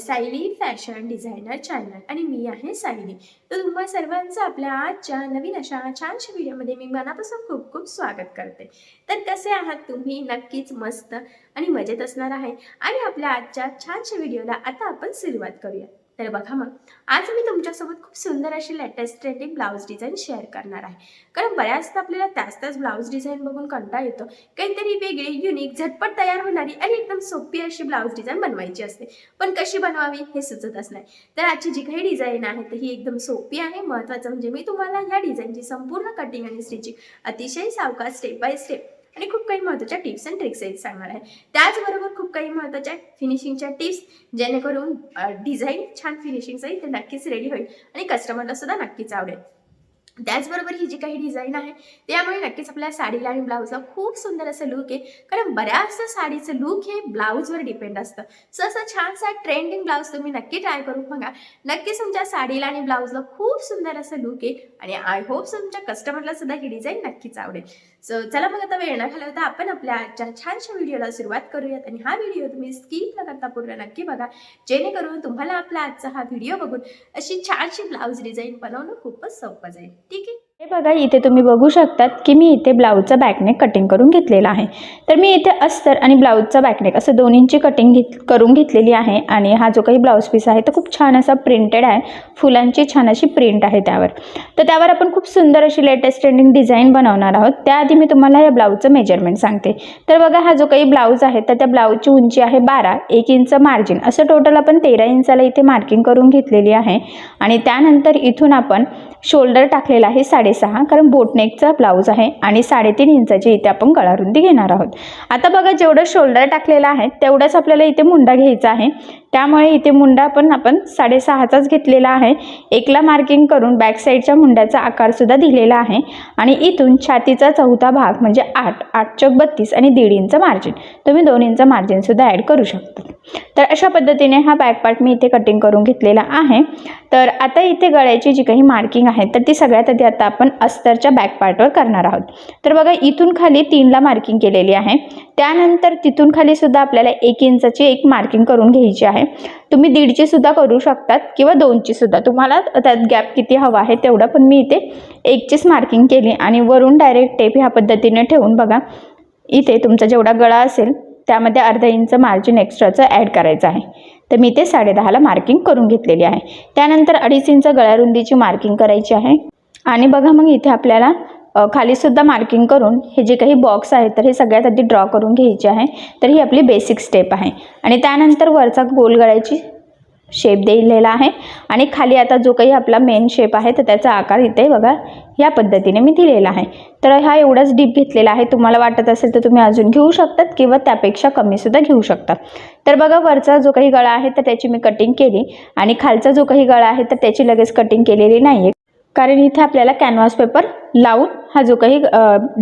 Sayali fashion designer channel आणि मी आहे सायली. तर तुम्हा सर्वांचं आपल्या आजच्या नवीन अशा छानशा व्हिडिओमध्ये मी मनापासून खूप खूप स्वागत करते. तर कसे आहात तुम्ही? नक्कीच मस्त आणि मजेत असणार आहे. आणि आपल्या आजच्या छानशा व्हिडिओला आता आपण सुरुवात करूया तर बघा मग आज मी तुमच्यासोबत खूप सुंदर अशी latest trending blouse design share करणार आहे. कारण बऱ्याचदा आपल्याला त्याच त्याच ब्लाऊज डिझाईन बघून कंटाळ येतो. काहीतरी वेगळी युनिक झटपट तयार होणारी आणि एकदम सोपी अशी ब्लाऊज डिझाईन बनवायची असते. पण कशी बनवावी हे सुचतच नाही तर आजची जी काही डिझाईन आहे तर ही एकदम सोपी आहे. महत्त्वाचं म्हणजे मी तुम्हाला ह्या डिझाईनची संपूर्ण कटिंग आणि स्टिचिंग अतिशय सावकाश स्टेप बाय स्टेप आणि खूप काही महत्त्वाच्या टिप्स अँड ट्रिक्स आहेत सांगणार आहे. त्याचबरोबर खूप काही महत्त्वाच्या फिनिशिंगच्या टिप्स जेणेकरून डिझाईन छान फिनिशिंग जाईल ते नक्कीच रेडी होईल आणि कस्टमरला सुद्धा नक्कीच आवडेल. त्याचबरोबर ही जी काही डिझाईन आहे त्यामुळे नक्कीच आपल्या साडीला आणि ब्लाऊजला खूप सुंदर असं लुक आहे. कारण बऱ्याचशा साडीचं लुक हे ब्लाऊजवर डिपेंड असतं. सो असं छानसा ट्रेंडिंग ब्लाऊज तुम्ही नक्की ट्राय करून बघा. नक्कीच तुमच्या साडीला आणि ब्लाऊजला खूप सुंदर असं लुक आहे आणि आय होप तुमच्या कस्टमरला सुद्धा ही डिझाईन नक्कीच आवडेल. सो चला मग आता वेळ न घालवता आपण आपल्या आजच्या छानशा व्हिडिओला सुरुवात करूयात. आणि हा व्हिडिओ तुम्ही स्किप न करता पूर्ण नक्की बघा. जेणेकरून तुम्हाला आपला आजचा हा व्हिडिओ बघून अशी छानशी ब्लाऊज डिझाईन बनवणं खूपच सोपं जाईल. ठीक आहे? हे बघा इथे तुम्ही बघू शकतात की मी इथे ब्लाऊजचा बॅकनेक कटिंग करून घेतलेला आहे. तर मी इथे अस्तर आणि ब्लाऊजचा बॅकनेक असं दोन्हींची कटिंग घेत करून घेतलेली आहे आणि हा जो काही ब्लाऊज पीस आहे तो खूप छान असा प्रिंटेड आहे. फुलांची छान अशी प्रिंट आहे त्यावर. तर त्यावर आपण खूप सुंदर अशी लेटेस्ट ट्रेंडिंग डिझाईन बनवणार आहोत. त्याआधी मी तुम्हाला या ब्लाऊजचं मेजरमेंट सांगते. तर बघा हा जो काही ब्लाऊज आहे तर त्या ब्लाऊजची उंची आहे बारा एक इंच मार्जिन असं टोटल आपण तेरा इंचाला इथे मार्किंग करून घेतलेली आहे. आणि त्यानंतर इथून आपण शोल्डर टाकलेला आहे साडेसहा कारण बोटनेकचा ब्लाऊज आहे आणि साडेतीन इंचाची इथे आपण गळारुंदी घेणार आहोत. आता बघा जेवढं शोल्डर टाकलेलं आहे तेवढंच आपल्याला इथे मुंडा घ्यायचा आहे. त्यामुळे इथे मुंडा पण आपण साडेसहाचाच घेतलेला आहे. एकला मार्किंग करून बॅक साईडच्या मुंड्याचा आकारसुद्धा दिलेला आहे. आणि इथून छातीचा चौथा भाग म्हणजे आठ आठ चौक बत्तीस आणि दीड इंच मार्जिन तुम्ही दोन इंच मार्जिनसुद्धा ॲड करू शकता. तर अशा पद्धतीने हा बॅक पार्ट मी इथे कटिंग करून घेतलेला आहे. तर आता इथे गळ्याची जी काही मार्किंग आहे तर ती सगळ्यात आधी आता आपण अस्तरच्या बॅक पार्टवर करणार आहोत. तर बघा इथून खाली तीनला मार्किंग केलेली आहे. त्यानंतर तिथून खाली सुद्धा आपल्याला एक इंचाची एक मार्किंग करून घ्यायची आहे. तुम्ही दीडची सुद्धा करू शकतात किंवा दोनची सुद्धा. तुम्हाला त्यात गॅप किती हवा आहे तेवढं पण मी इथे एकचीच मार्किंग केली आणि वरून डायरेक्ट टेप ह्या पद्धतीने ठेवून बघा. इथे तुमचा जेवढा गळा असेल त्यामध्ये अर्धा इंच मार्जिन एक्स्ट्राचं ॲड करायचं आहे. तर मी ते साडेदहाला मार्किंग करून घेतलेली आहे. त्यानंतर अडीच इंच गळ्यारुंदीची मार्किंग करायची आहे. आणि बघा मग इथे आपल्याला खालीसुद्धा मार्किंग करून हे जे काही बॉक्स आहेत तर हे सगळ्यात आधी ड्रॉ करून घ्यायचे आहे. तर ही आपली बेसिक स्टेप आहे. आणि त्यानंतर वरचा गोल गळ्याची शेप दिलेला आहे. आणि खाली आता जो काही आपला मेन शेप आहे तर त्याचा आकार इथे बघा या पद्धतीने मी दिलेला आहे. तर हा एवढाच डीप घेतलेला आहे. तुम्हाला वाटत असेल तर तुम्ही अजून घेऊ शकतात किंवा त्यापेक्षा कमीसुद्धा घेऊ शकता. तर बघा वरचा जो काही गळा आहे तर त्याची मी कटिंग केली. आणि खालचा जो काही गळा आहे तर त्याची लगेच कटिंग केलेली नाही आहे कारण इथे आपल्याला कॅनव्हास पेपर लावून हा जो काही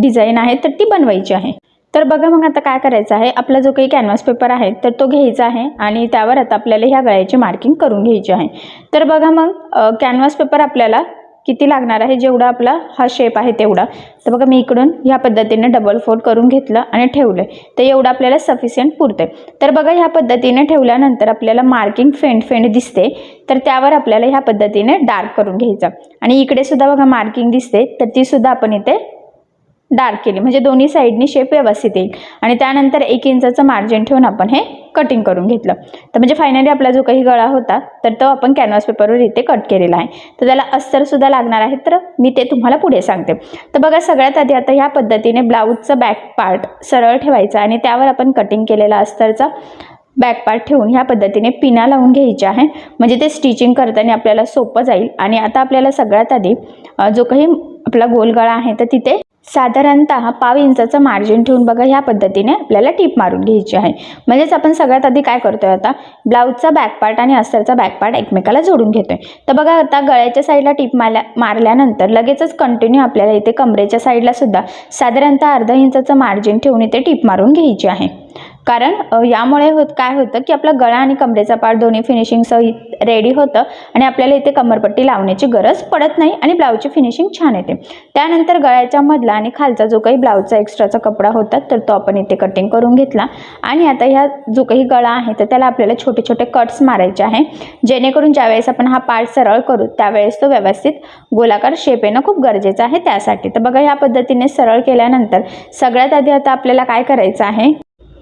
डिझाईन आहे तर ती बनवायची आहे. तर बघा मग आता काय करायचं आहे. आपला जो काही कॅनव्हास पेपर आहे तर तो घ्यायचा आहे आणि त्यावर आता आपल्याला ह्या गळ्याची मार्किंग करून घ्यायची आहे. तर बघा मग कॅनव्हास पेपर आपल्याला किती लागणार आहे? जेवढा आपला हा शेप आहे तेवढा. तर बघा मी इकडून ह्या पद्धतीने डबल फोल्ड करून घेतलं आणि ठेवलं तर एवढं आपल्याला सफिशियंट पुरते तर बघा ह्या पद्धतीने ठेवल्यानंतर आपल्याला मार्किंग फेंट फेंट दिसते. तर त्यावर आपल्याला ह्या पद्धतीने डार्क करून घ्यायचं. आणि इकडे सुद्धा बघा मार्किंग दिसते. तर ती सुद्धा आपण इथे डार्क केली. म्हणजे दोन्ही साईडनी शेप व्यवस्थित येईल. आणि त्यानंतर एक इंचाचं मार्जिन ठेवून आपण हे कटिंग करून घेतलं. तर म्हणजे फायनली आपला जो काही गळा होता तर तो आपण कॅनव्हास पेपरवर इथे कट केलेला आहे. तर त्याला अस्तरसुद्धा लागणार आहे तर मी ते तुम्हाला पुढे सांगते. तर बघा सगळ्यात आधी आता ह्या पद्धतीने ब्लाऊजचं बॅक पार्ट सरळ ठेवायचा आणि त्यावर आपण कटिंग केलेला अस्तरचा बॅक पार्ट ठेवून ह्या पद्धतीने पिना लावून घ्यायची आहे. म्हणजे ते स्टिचिंग करताना आपल्याला सोपं जाईल. आणि आता आपल्याला सगळ्यात आधी जो काही आपला गोलगळा आहे तर तिथे साधारणतः पाव इंचाचं मार्जिन ठेवून बघा ह्या पद्धतीने आपल्याला टीप मारून घ्यायची आहे. म्हणजेच आपण सगळ्यात आधी काय करतोय आता? ब्लाऊजचा बॅकपार्ट आणि अस्तरचा बॅकपार्ट एकमेकाला जोडून घेतोय. तर बघा आता गळ्याच्या साईडला टीप मारल्या मारल्यानंतर लगेचच कंटिन्यू आपल्याला इथे कमरेच्या साईडला सुद्धा साधारणतः अर्धा इंचाचं मार्जिन ठेवून इथे टीप मारून घ्यायची आहे. कारण यामुळे होत काय होतं की आपला गळा आणि कमरेचा पार्ट दोन्ही फिनिशिंगसहित रेडी होतं आणि आपल्याला इथे कमरपट्टी लावण्याची गरज पडत नाही आणि ब्लाऊजची फिनिशिंग छान येते. त्यानंतर गळ्याच्या मधला आणि खालचा जो काही ब्लाऊजचा एक्स्ट्राचा कपडा होता तर तो आपण इथे कटिंग करून घेतला. आणि आता ह्या जो काही गळा आहे तर त्याला आपल्याला छोटे छोटे कट्स मारायचे आहे. जेणेकरून ज्यावेळेस आपण हा पार्ट सरळ करू त्यावेळेस तो व्यवस्थित गोलाकार शेप येणं खूप गरजेचं आहे त्यासाठी. तर बघा ह्या पद्धतीने सरळ केल्यानंतर सगळ्यात आधी आता आपल्याला काय करायचं आहे?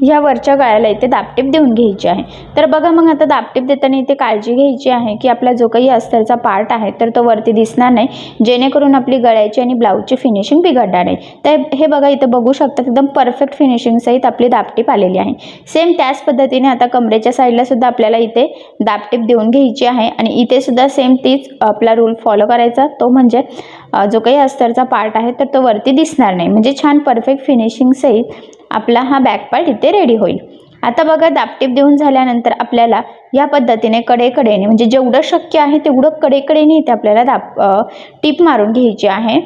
ह्या वरच्या गळ्याला इथे दापटीप देऊन घ्यायची आहे. तर बघा मग आता दापटीप देताना इथे काळजी घ्यायची आहे की आपला जो काही अस्तरचा पार्ट आहे तर तो वरती दिसणार नाही. जेणेकरून आपली गळ्याची आणि ब्लाऊजची फिनिशिंग बिघडणार नाही. तर हे बघा इथं बघू शकता एकदम परफेक्ट फिनिशिंग सहित आपली दापटीप आलेली आहे. सेम त्याच पद्धतीने आता कमरेच्या साईडला सुद्धा आपल्याला इथे दापटीप देऊन घ्यायची आहे आणि इथे सुद्धा सेम तीच आपला रूल फॉलो करायचा. तो म्हणजे जो काही अस्तरचा पार्ट आहे तर तो वरती दिसणार नाही. म्हणजे छान परफेक्ट फिनिशिंग सहित आपला हा बॅक पार्ट इथे रेडी होईल. आता बघा दापटीप देऊन झाल्यानंतर आपल्याला या पद्धतीने कडेकडेने म्हणजे जेवढं शक्य आहे तेवढं कडेकडेने इथे आपल्याला दाप टीप मारून घ्यायची आहे.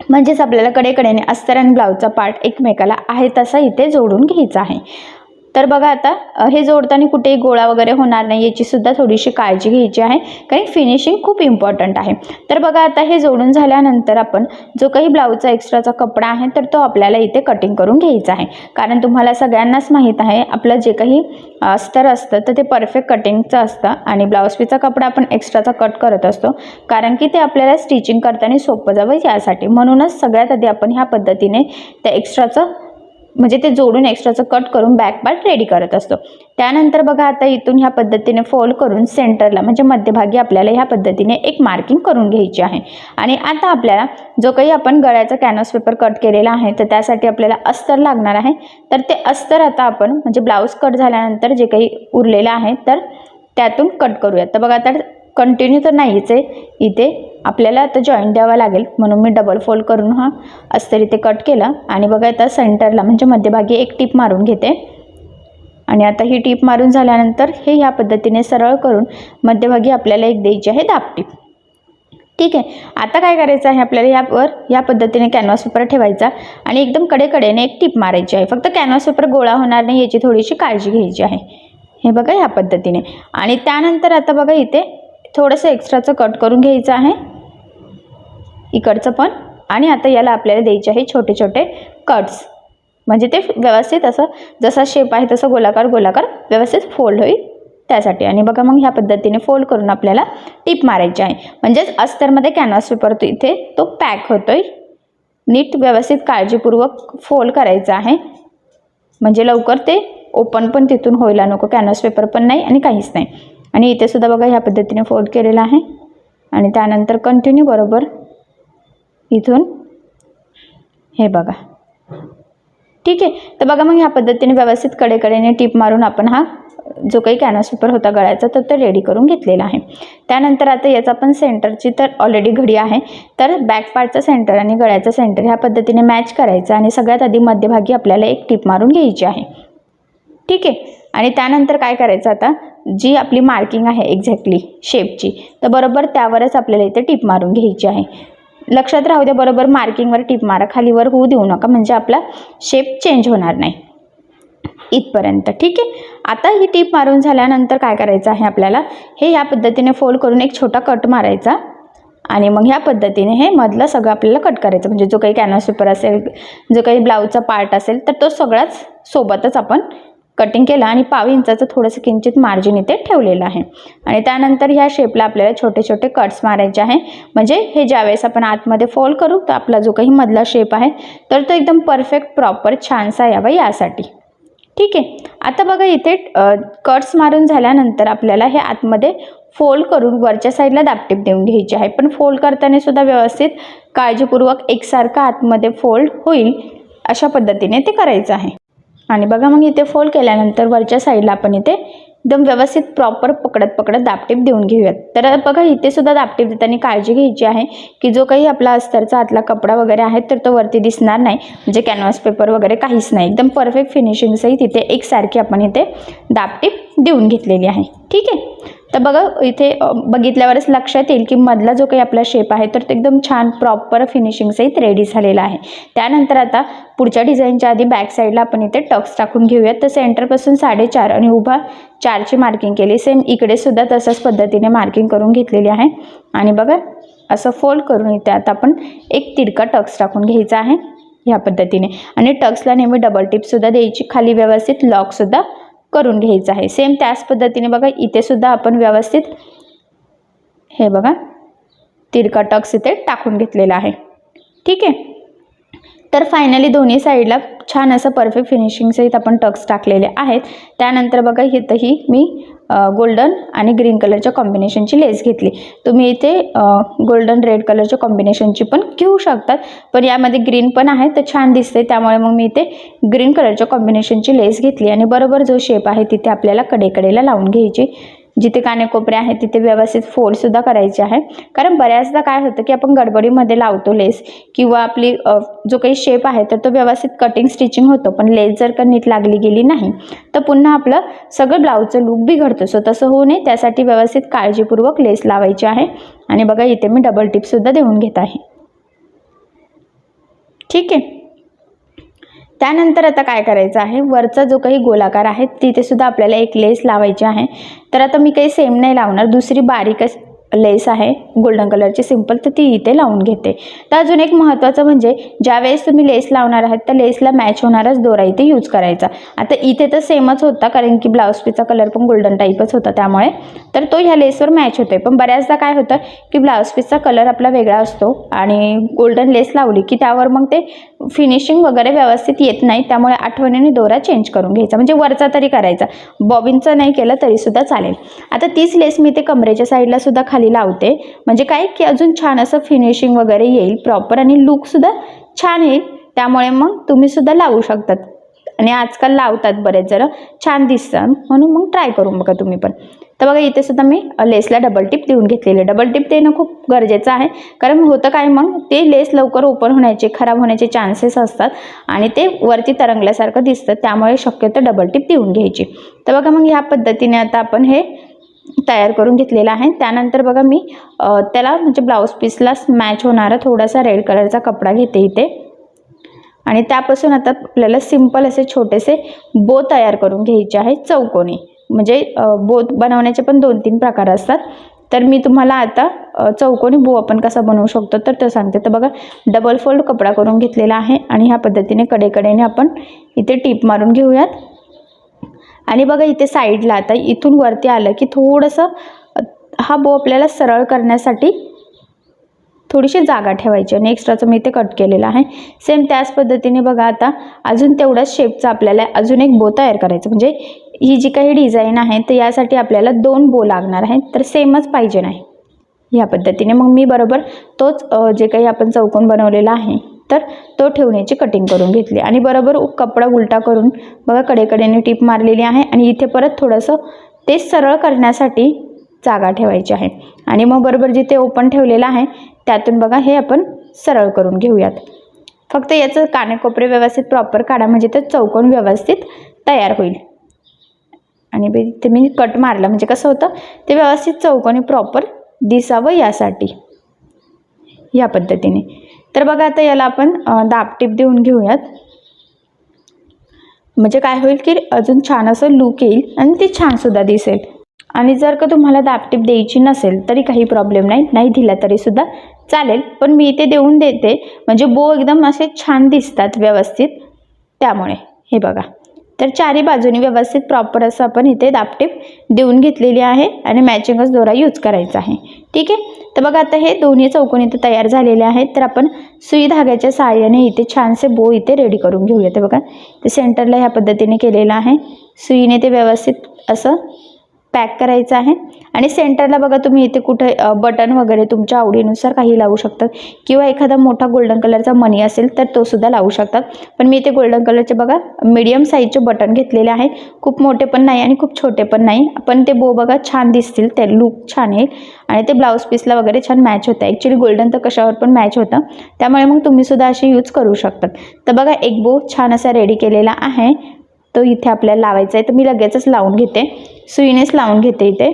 म्हणजेच आपल्याला कडेकडेने अस्तर आणि ब्लाऊजचा पार्ट एकमेकाला आहे तसा इथे जोडून घ्यायचा आहे. तर बघा आता हे जोडताना कुठेही गोळा वगैरे होणार नाही याची सुद्धा थोडीशी काळजी घ्यायची आहे कारण फिनिशिंग खूप इम्पॉर्टंट आहे. तर बघा आता हे जोडून झाल्यानंतर आपण जो काही ब्लाऊजचा एक्स्ट्राचा कपडा आहे तर तो आपल्याला इथे कटिंग करून घ्यायचा आहे. कारण तुम्हाला सगळ्यांनाच माहीत आहे आपलं जे काही अस्तर असतं तर ते परफेक्ट कटिंगचं असतं आणि ब्लाऊज पीचा कपडा आपण एक्स्ट्राचा कट करत असतो कारण की ते आपल्याला स्टिचिंग करताना सोपं जावं यासाठी. म्हणूनच सगळ्यात आधी आपण ह्या पद्धतीने त्या एक्स्ट्राचं म्हणजे ते जोडून एक्स्ट्राचं कट करून बॅक पार्ट रेडी करत असतो. त्यानंतर बघा आता इथून ह्या पद्धतीने फोल्ड करून सेंटरला म्हणजे मध्यभागी आपल्याला ह्या पद्धतीने एक मार्किंग करून घ्यायची आहे. आणि आता आपल्याला जो काही आपण गळ्याचा कॅनव्हास पेपर कट केलेला आहे तर त्यासाठी आपल्याला अस्तर लागणार आहे. तर ते अस्तर आता आपण म्हणजे ब्लाऊज कट झाल्यानंतर जे काही उरलेलं आहे तर त्यातून कट करूयात. तर बघा आता कंटिन्यू तर नाहीच आहे. इथे आपल्याला आता जॉईंट द्यावा लागेल. म्हणून मी डबल फोल्ड करून हा अस्तरी ते कट केला. आणि बघा आता सेंटरला म्हणजे मध्यभागी एक टीप मारून घेते. आणि आता ही टीप मारून झाल्यानंतर हे ह्या पद्धतीने सरळ करून मध्यभागी आपल्याला एक द्यायची आहे दाबटीप ठीक आहे. आता काय करायचं आहे? आपल्याला यावर या पद्धतीने कॅनव्हास पेपर ठेवायचा आणि एकदम कडेकडेने एक टीप मारायची आहे. फक्त कॅनव्हास पेपर गोळा होणार नाही याची थोडीशी काळजी घ्यायची आहे. हे बघा ह्या पद्धतीने. आणि त्यानंतर आता बघा इथे थोडंसं एक्स्ट्राचं कट करून घ्यायचं आहे. इकडचं पण. आणि आता याला आपल्याला द्यायचे आहे छोटे छोटे कट्स म्हणजे ते व्यवस्थित असं जसा शेप आहे तसं गोलाकार गोलाकार व्यवस्थित फोल्ड होईल त्यासाठी. आणि बघा मग ह्या पद्धतीने फोल्ड करून आपल्याला टीप मारायची आहे. म्हणजेच अस्तरमध्ये कॅनव्हास पेपर तो इथे तो पॅक होतोय. नीट व्यवस्थित काळजीपूर्वक फोल्ड करायचं आहे. म्हणजे लवकर ते ओपन पण तिथून व्हायला नको. कॅनव्हास पेपर पण नाही आणि काहीच नाही. आणि इथे सुद्धा बघा ह्या पद्धतीने फोल्ड केलेला आहे. आणि त्यानंतर कंटिन्यू बरोबर इथून हे बघा. ठीक आहे. तर बघा मग ह्या पद्धतीने व्यवस्थित कडेकडेने टीप मारून आपण हा जो काही कॅनव्हास पेपर होता गळ्याचा तर तो रेडी करून घेतलेला आहे. त्यानंतर आता याचा पण सेंटरची तर ऑलरेडी घडी आहे. तर बॅक पार्टचा सेंटर आणि गळ्याचा सेंटर ह्या पद्धतीने मॅच करायचं आणि सगळ्यात आधी मध्यभागी आपल्याला एक टीप मारून घ्यायची आहे. ठीक आहे. आणि त्यानंतर काय करायचं आता? जी आपली मार्किंग आहे एक्झॅक्टली शेपची तर बरोबर त्यावरच आपल्याला इथे टीप मारून घ्यायची आहे. लक्षात राहू द्या बरोबर मार्किंगवर टीप मारा खालीवर होऊ देऊ नका म्हणजे आपला शेप चेंज होणार नाही. इथपर्यंत ठीक आहे? आता ही टीप मारून झाल्यानंतर काय करायचं आहे आपल्याला? हे या पद्धतीने फोल्ड करून एक छोटा कट मारायचा आणि मग ह्या पद्धतीने हे मधलं सगळं आपल्याला कट करायचं. म्हणजे जो काही कॅनव्हास पेपर असेल जो काही ब्लाऊजचा पार्ट असेल तर तो सगळाच सोबतच आपण कटिंग केलं आणि पाव इंचाचं थोडंसं किंचित मार्जिन इथे ठेवलेलं आहे. आणि त्यानंतर ह्या शेपला आपल्याला छोटे छोटे कट्स मारायचे आहे. म्हणजे हे ज्यावेळेस आपण आतमध्ये फोल्ड करू तर आपला जो काही मधला शेप आहे तर तो एकदम परफेक्ट प्रॉपर छानसा यावा यासाठी. ठीक आहे? आता बघा इथे कट्स मारून झाल्यानंतर आपल्याला हे आतमध्ये फोल्ड करून वरच्या साईडला दापटीप देऊन घ्यायची आहे. पण फोल्ड करताना सुद्धा व्यवस्थित काळजीपूर्वक एकसारखं आतमध्ये फोल्ड होईल अशा पद्धतीने ते करायचं आहे. आणि बघा मग इथे फोल्ड केल्यानंतर वरच्या साईडला आपण इथे एकदम व्यवस्थित प्रॉपर पकडत पकडत दापटीप देऊन घेऊयात. तर बघा इथे सुद्धा दापटीप देताना काळजी घ्यायची आहे की जो काही आपला अस्तरचा आतला कपडा वगैरे आहे तर तो वरती दिसणार नाही. म्हणजे कॅनव्हास पेपर वगैरे काहीच नाही. एकदम परफेक्ट फिनिशिंगसही तिथे एकसारखी आपण इथे दापटीप देऊन घेतलेली आहे. ठीक आहे? तर बघा इथे बघितल्यावरच लक्षात येईल की मधला जो काही आपला शेप आहे तर तो एकदम छान प्रॉपर फिनिशिंगसहित रेडी झालेला आहे. त्यानंतर आता पुढच्या डिझाईनच्या आधी बॅक साईडला आपण इथे टक्स टाकून घेऊयात. तर सेंटरपासून साडेचार आणि उभा चारची मार्किंग केली. सेम इकडे सुद्धा तशाच पद्धतीने मार्किंग करून घेतलेली आहे. आणि बघा असं फोल्ड करून इथे आता आपण एक तिरका टक्स टाकून घ्यायचा आहे ह्या पद्धतीने. आणि टक्सला नेहमी डबल टिपसुद्धा द्यायची. खाली व्यवस्थित लॉकसुद्धा करून घ्यायचं आहे. सेम त्याच पद्धतीने बघा इथे सुद्धा आपण व्यवस्थित हे बघा तिरका टक्स इथे टाकून घेतलेला आहे. ठीक आहे? तर फायनली दोन्ही साईडला छान असं परफेक्ट फिनिशिंगसहित आपण टक्स टाकलेले आहेत. त्यानंतर बघा इथंही मी गोल्डन आणि ग्रीन कलरच्या कॉम्बिनेशनची लेस घेतली. तुम्ही इथे गोल्डन रेड कलरच्या कॉम्बिनेशनची पण घेऊ शकतात. पण यामध्ये ग्रीन पण आहे तर छान दिसते त्यामुळे मग मी इथे ग्रीन कलरच्या कॉम्बिनेशनची लेस घेतली. आणि बरोबर जो शेप आहे तिथे आपल्याला कडेकडेला लावून घ्यायची. जिथे कानेकोपरे आहेत तिथे व्यवस्थित फोल्डसुद्धा करायचे आहे. कारण बऱ्याचदा काय होतं की आपण गडबडीमध्ये लावतो लेस किंवा आपली जो काही शेप आहे तर तो व्यवस्थित कटिंग स्टिचिंग होतो. पण लेस जर का नीट लागली गेली नाही तर पुन्हा आपलं सगळं ब्लाऊजचं लूक बिघडतो. सो तसं होऊ नये. त्यासाठी व्यवस्थित काळजीपूर्वक लेस लावायची आहे. आणि बघा इथे मी डबल टिपसुद्धा देऊन घेत आहे. ठीक आहे? त्यानंतर आता काय करायचं आहे? वरचा जो काही गोलाकार आहे तिथे सुद्धा आपल्याला एक लेस लावायची आहे. तर आता मी काही सेम नाही लावणार. दुसरी बारीकच लेस आहे गोल्डन कलरची सिंपल तर ती इथे लावून घेते. तर अजून एक महत्त्वाचं म्हणजे ज्यावेळेस तुम्ही लेस लावणार आहात त्या लेसला मॅच होणारच दोरा इथे यूज करायचा. आता इथे तर सेमच होता कारण की ब्लाऊज पीचा कलर पण गोल्डन टाईपच होता त्यामुळे. तर तो ह्या लेसवर मॅच होतो पण बऱ्याचदा काय होतं की ब्लाऊज पीसचा कलर आपला वेगळा असतो आणि गोल्डन लेस लावली की त्यावर मग ते फिनिशिंग वगैरे व्यवस्थित येत नाही त्यामुळे आठवणीने दोरा चेंज करून घ्यायचा. म्हणजे वरचा तरी करायचा. बॉबिनचं नाही केलं तरीसुद्धा चालेल. आता तीच लेस मी ते कमरेच्या साईडला सुद्धा खाली लावते. म्हणजे काय की अजून छान असं फिनिशिंग वगैरे येईल प्रॉपर आणि लुकसुद्धा छान येईल. त्यामुळे मग तुम्ही सुद्धा लावू शकतात. आणि आजकाल लावतात बरेच जरा छान दिसतं. म्हणून मग ट्राय करून बघा तुम्ही पण. तर बघा इथे सुद्धा मी लेसला डबल टिप देऊन घेतलेली डबल टिप देणं खूप गरजेचं आहे. कारण होतं काय मग ते लेस लवकर ओपन होण्याचे खराब होण्याचे चान्सेस असतात आणि ते वरती तरंगल्यासारखं दिसतं. त्यामुळे शक्यतो डबल टिप देऊन घ्यायची. तर बघा मग ह्या पद्धतीने आता आपण हे तयार करून घेतलेलं आहे. त्यानंतर बघा मी त्याला म्हणजे ब्लाऊज पीसला मॅच होणारा थोडासा रेड कलरचा कपडा घेते इथे. आणि त्यापासून आता आपल्याला सिंपल असे छोटेसे बो तयार करून घ्यायचे आहे चौकोनी. म्हणजे बोत बनवण्याचे पण दोन तीन प्रकार असतात. तर मी तुम्हाला आता चौकोनी बो आपण कसा बनवू शकतो तर ते सांगते. तर बघा डबल फोल्ड कपडा करून घेतलेला आहे आणि ह्या पद्धतीने कडेकडेने आपण इथे टीप मारून घेऊयात. आणि बघा इथे साईडला आता इथून वरती आलं की थोडंसं हा बो आपल्याला सरळ करण्यासाठी थोडीशी जागा ठेवायची आणि एक्स्ट्राचं मी इथे कट केलेलं आहे. सेम त्याच पद्धतीने बघा आता अजून तेवढ्याच शेपचा आपल्याला अजून एक बो तयार करायचं. म्हणजे ही जी काही डिझाईन आहे तर यासाठी आपल्याला दोन बो लागणार आहेत तर सेमच पाहिजे नाही. ह्या पद्धतीने मग मी बरोबर तोच जे काही आपण चौकोन बनवलेला आहे तर तो ठेवण्याची कटिंग करून घेतली. आणि बरोबर कपडा उलटा करून बघा कडेकडेने टीप मारलेली आहे आणि इथे परत थोडंसं ते सरळ करण्यासाठी जागा ठेवायची आहे. आणि मग बरोबर जिथे ओपन ठेवलेलं आहे त्यातून बघा हे आपण सरळ करून घेऊयात. फक्त याचं कानेकोपरे व्यवस्थित प्रॉपर काढा म्हणजे ते चौकोन व्यवस्थित तयार होईल. आणि बे- ते मी कट मारला. म्हणजे कसं होतं ते व्यवस्थित चौकोनी प्रॉपर दिसावं यासाठी. या पद्धतीने. तर बघा आता याला आपण अ, दाबटीप देऊन घेऊयात. म्हणजे काय होईल की अजून छान असं लूक येईल आणि ते छानसुद्धा दिसेल. आणि जर का तुम्हाला दाबटीप द्यायची नसेल तरी काही प्रॉब्लेम नाही. नाही दिला तरीसुद्धा चालेल. पण मी इथे देऊन देते. म्हणजे बो एकदम असे छान दिसतात व्यवस्थित. त्यामुळे हे बघा. तर चारी बाजूनी व्यवस्थित प्रॉपर असं आपण इथे दापटीप देऊन घेतलेली आहे आणि मॅचिंगच दोरा यूज करायचा आहे. ठीक आहे? तर बघा आता हे दोन्ही चौकोन इथे तयार झालेले आहेत. तर आपण सुई धाग्याच्या सहाय्याने इथे छानसे बो इथे रेडी करून घेऊया. ते बघा ते सेंटरला ह्या पद्धतीने केलेलं आहे. सुईने ते व्यवस्थित असं पॅक करायचं आहे. आणि सेंटरला बघा तुम्ही इथे कुठे बटन वगैरे तुमच्या आवडीनुसार काही लावू शकतात. किंवा एखादा मोठा गोल्डन कलरचा मनी असेल तर तो सुद्धा लावू शकतात. पण मी इथे गोल्डन कलरचे बघा मीडियम साईजचे बटन घेतलेले आहे. खूप मोठे पण नाही आणि खूप छोटे पण नाही. पण ते बो बघा छान दिसतील ते लुक छान येईल. आणि ते ब्लाऊज पीसला वगैरे छान मॅच होतं. ॲक्च्युली गोल्डन तर कशावर पण मॅच होतं. त्यामुळे मग तुम्ही सुद्धा असे यूज करू शकतात. तर बघा एक बो छान असा रेडी केलेला आहे. तो इथे आपल्याला लावायचा आहे. तर मी लगेचच लावून घेते. सुईनेच लावून घेते इथे.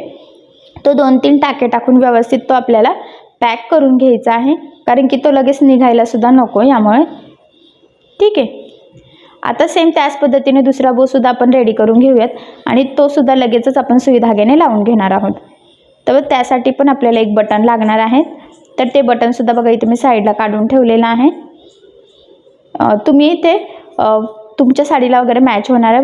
तो दोन तीन टाके टाकून व्यवस्थित तो आपल्याला पॅक करून घ्यायचा आहे. कारण की तो लगेच निघायला सुद्धा नको यामुळे. ठीक आहे. आता सेम त्याच पद्धतीने दुसरा बोसुद्धा आपण रेडी करून घेऊयात. आणि तो सुद्धा लगेचच आपण सुई धाग्याने लावून घेणार आहोत. तर त्यासाठी पण आपल्याला एक बटन लागणार आहे. तर ते बटनसुद्धा बघा इथे मी साईडला काढून ठेवलेलं आहे. तुम्ही इथे तुमच्या साडीला वगैरे मॅच होणारा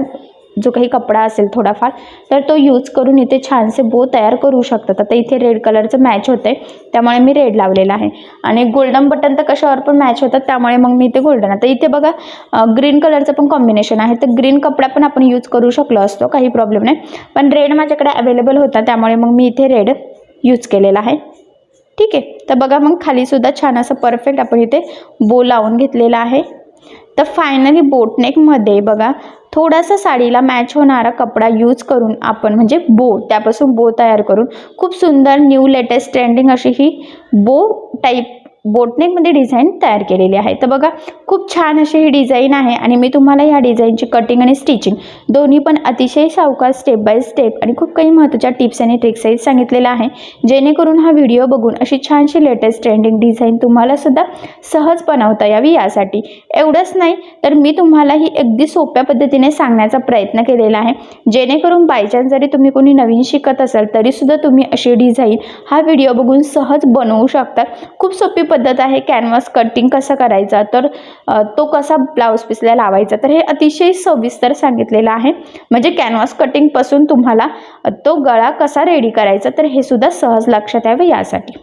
जो काही कपडा असेल थोडाफार तर तो यूज करून इथे छानसे बो तयार करू शकतात. आता इथे रेड कलरचं मॅच होते त्यामुळे मी रेड लावलेला आहे. आणि गोल्डन बटन तर कशावर पण मॅच होतात त्यामुळे मग मी इथे गोल्डन आता इथे बघा ग्रीन कलरचं पण कॉम्बिनेशन आहे. तर ग्रीन कपडा पण आपण यूज करू शकलो असतो काही प्रॉब्लेम नाही. पण रेड माझ्याकडे अवेलेबल होता त्यामुळे मग मी इथे रेड यूज केलेला आहे. ठीक आहे. तर बघा मग खालीसुद्धा छान असं परफेक्ट आपण इथे बो लावून घेतलेला आहे. तर फायनली बोटनेकमध्ये बघा थोडासा साडीला मॅच होणारा कपडा यूज करून आपण म्हणजे बो त्यापासून बो तयार करून खूप सुंदर न्यू लेटेस्ट ट्रेंडिंग अशी ही बो टाईप बोटनेकमध्ये डिझाईन तयार केलेली आहे. तर बघा खूप छान अशी ही डिझाईन आहे आणि मी तुम्हाला ह्या डिझाईनची कटिंग आणि स्टिचिंग दोन्ही पण अतिशय सावकाश स्टेप बाय स्टेप आणि खूप काही महत्त्वाच्या टिप्स आणि ट्रिक्सही सांगितलेलं आहे. जेणेकरून हा व्हिडिओ बघून अशी छानशी लेटेस्ट ट्रेंडिंग डिझाईन तुम्हालासुद्धा सहज बनवता यावी यासाठी. एवढंच नाही तर मी तुम्हाला ही अगदी सोप्या पद्धतीने सांगण्याचा प्रयत्न केलेला आहे. जेणेकरून बायचान्स जरी तुम्ही कोणी नवीन शिकत असाल तरीसुद्धा तुम्ही अशी डिझाईन हा व्हिडिओ बघून सहज बनवू शकता. खूप सोपी पद्धत आहे कॅनव्हास कटिंग कसं करायचा? तर तो कसा ब्लाऊज पीसला लावायचा? तर हे अतिशय सविस्तर सांगितलेलं आहे. म्हणजे कॅनव्हास कटिंगपासून तुम्हाला तो गळा कसा रेडी करायचा? तर हे सुद्धा सहज लक्षात यावं यासाठी.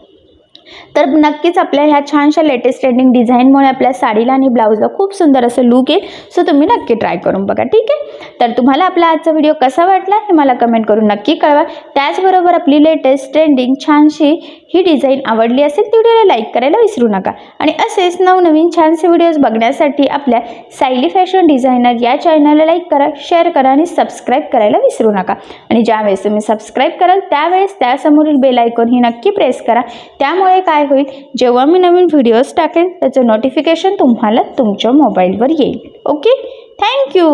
तर नक्कीच आपल्या ह्या छानशा लेटेस्ट ट्रेंडिंग डिझाईनमुळे आपल्या साडीला आणि ब्लाऊजला खूप सुंदर असं लुक येईल. सो तुम्ही नक्की ट्राय करून बघा ठीक आहे? तर तुम्हाला आपला आजचा व्हिडिओ कसा वाटला हे मला कमेंट करून नक्की कळवा. त्याचबरोबर आपली लेटेस्ट ट्रेंडिंग छानशी ही डिझाईन आवडली असेल ती व्हिडिओला लाईक करायला विसरू नका. आणि असेच नवनवीन छानसे व्हिडिओज बघण्यासाठी आपल्या सायली फॅशन डिझायनर या चॅनलला लाईक करा शेअर करा आणि सबस्क्राईब करायला विसरू नका. आणि ज्यावेळेस तुम्ही सबस्क्राईब कराल त्यावेळेस त्यासमोरील बेल आयकॉन ही नक्की प्रेस करा. त्यामुळे काय होईल? जेव्हा मी नवीन व्हिडिओज टाकेल त्याचं नोटिफिकेशन तुम्हाला तुमच्या मोबाईलवर येईल. Okay thank you